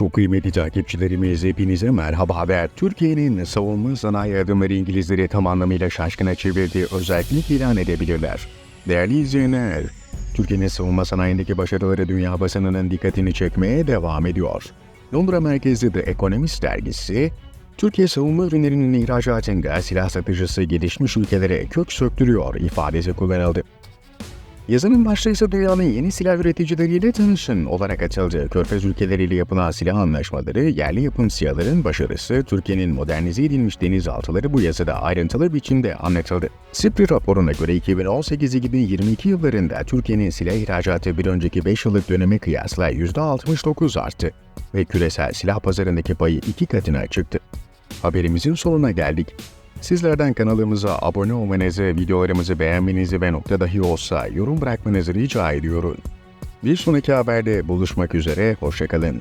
Çok kıymetli takipçilerimiz hepinize merhaba haber. Türkiye'nin savunma sanayi adımları İngilizleri tam anlamıyla şaşkına çevirdiği özellik ilan edebilirler. Değerli izleyenler, Türkiye'nin savunma sanayindeki başarıları dünya basınının dikkatini çekmeye devam ediyor. Londra merkezli The Economist dergisi, Türkiye savunma ürünlerinin ihracatında silah satıcısı gelişmiş ülkelere kök söktürüyor ifadesi kullanıldı. Yazının başlığı ise dünyanın yeni silah üreticileriyle tanışın olarak açıldı. Körfez ülkeleriyle yapılan silah anlaşmaları, yerli yapım sihaların başarısı, Türkiye'nin modernize edilmiş denizaltıları bu yazıda ayrıntılı biçimde anlatıldı. SIPRI raporuna göre 2018-2022 yıllarında Türkiye'nin silah ihracatı bir önceki 5 yıllık döneme kıyasla %69 arttı ve küresel silah pazarındaki payı iki katına çıktı. Haberimizin sonuna geldik. Sizlerden kanalımıza abone olmanızı, videolarımızı beğenmenizi ve nokta dahi olsa yorum bırakmanızı rica ediyorum. Bir sonraki haberde buluşmak üzere, hoşçakalın.